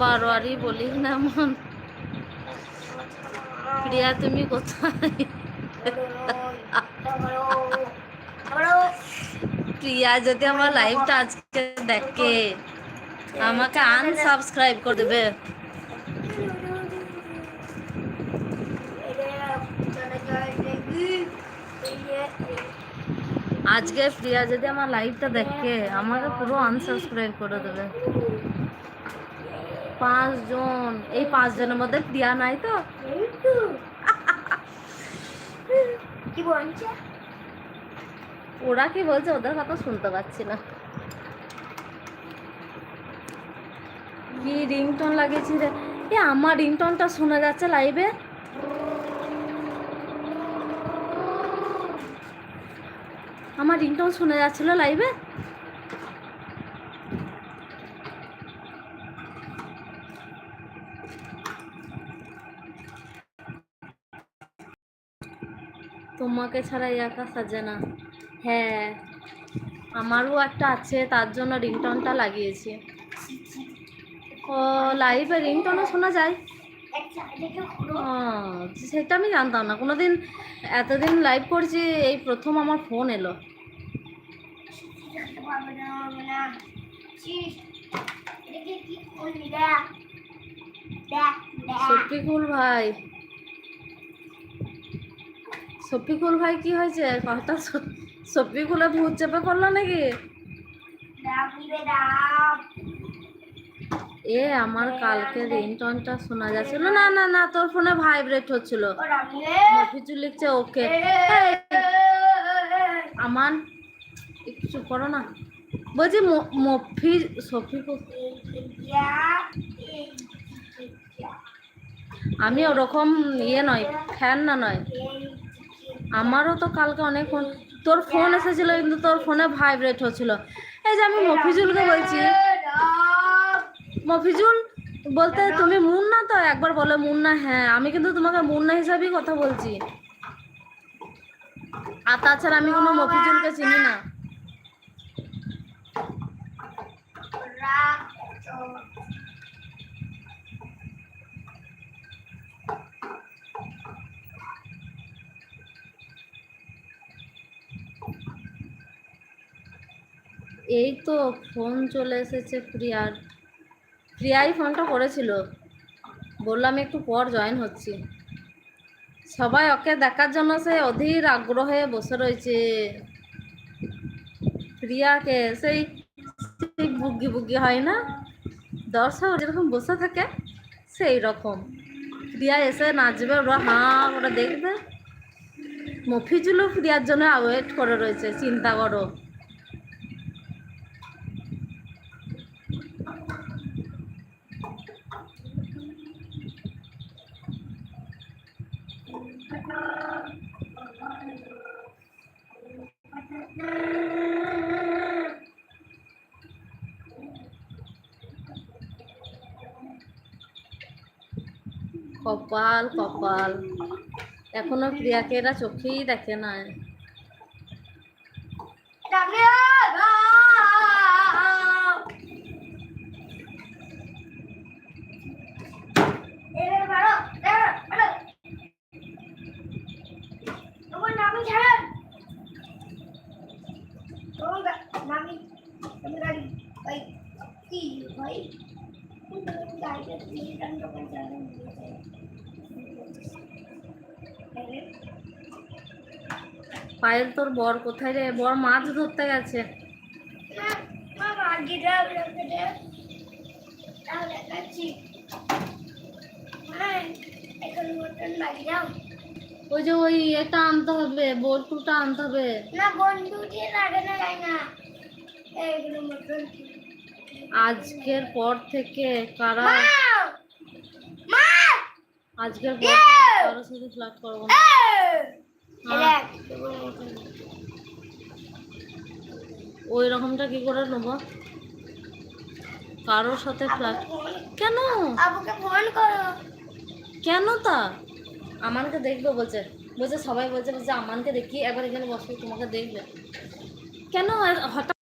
বারোয়ারি বলিস না, মন। প্রিয়া, তুমি কোথায়? প্রিয়া, যদি আমার লাইভটা আজকে দেখে, আমাকে আনসাবস্ক্রাইব করে দেবে। আজকে প্রিয়া যদি আমার লাইভটা দেখে, আমাকে পুরো আনসাবস্ক্রাইব করে দেবে। পাঁচজন। এই পাঁচজনের মধ্যে প্রিয়া নাই তো? কি বলছে? ওরা কি বলছে? ওদের কথা শুনতে পাচ্ছি না। কি রিংটোন লাগিয়েছি রে? এ আমার রিংটোনটা শোনা যাচ্ছে লাইভে আমার রিংটোন শোনা যাচ্ছিল লাইভে তোমাকে ছাড়া এই একা সাজে না। হ্যাঁ আমারও একটা আছে, তার জন্য রিংটনটা লাগিয়েছি। ও লাইভে রিংটনও শোনা যায়। সেটা আমি জানতাম না। কোনোদিন এতদিন লাইভ করছি, এই প্রথম আমার ফোন এলো। পারবে না পারবে না চিস এটাকে কি করলি দেখ দেখ দেখ শফিকুল ভাই শফিকুল ভাই কি হয়েছে? কথা শফিকুলে ভূত চেপে করল নাকি? এ, আমার কালকে রিংটনটা শোনা যাচ্ছিল। না না না, তোর ফোনে ভাইব্রেট হচ্ছিল। মফিজুল লিখছে ওকে আমান, একটু করো না। বলছি, ম- মফি শফিকুল আমি ওরকম ইয়ে নয় ফ্যান না নয়। আমারও তো কালকে অনেক ফোন, তোর ফোন এসেছিল কিন্তু তোর ফোনে ভাইব্রেট হচ্ছিল। এই যে আমি মফিজুলকে বলছি, মফিজুল বলতে তুমি মুন্না তো? একবার বলে মুন্না হ্যাঁ আমি কিন্তু তোমাকে মুন্না হিসাবেই কথা বলছি। আর তাছাড়া আমি কোনো মফিজুলকে চিনি না। এই তো ফোন চলে এসেছে প্রিয়ার। প্রিয়াই ফোনটা করেছিল। বললাম, একটু পর জয়েন হচ্ছি। সবাই ওকে দেখার জন্য সে অধীর আগ্রহে বসে রয়েছে। প্রিয়াকে সেই বুগি বুগি হয় না? দর্শক যেরকম বসে থাকে সেই রকম প্রিয়া এসে নাচবে, ওরা হাঁ ওরা দেখবে। মফিজুলও প্রিয়ার জন্য ওয়েট করে রয়েছে চিন্তা করো। কপাল কপাল। এখনও প্রিয়াকে এরা চোখেই দেখে না নামি ছাড়েন তোমার নামি তুমি গাড়ি ভাই কি ভাই গাড়িটা তুমি টান দোকান চালান পায়েল তোর বর কোথায় রে? বর মাছ ধরতে গেছে। ওই যে ওই এটা আনতে হবে বল্টুটা আনতে হবে। না লাগে না যায় না আজকের পর থেকে কারা আজকের পর থেকে কারোর সাথে ফ্লাট করব না। ওই রকমটা কি করে নেব? কারোর সাথে ফ্ল্যাট কেন? আবুকে ফোন করো। কেন তা? আমানকে দেখবে বলছে। বলছে সবাই বলছে বলছে আমানকে দেখি একবার এখানে বসে তোমাকে দেখবে। কেন? হঠাৎ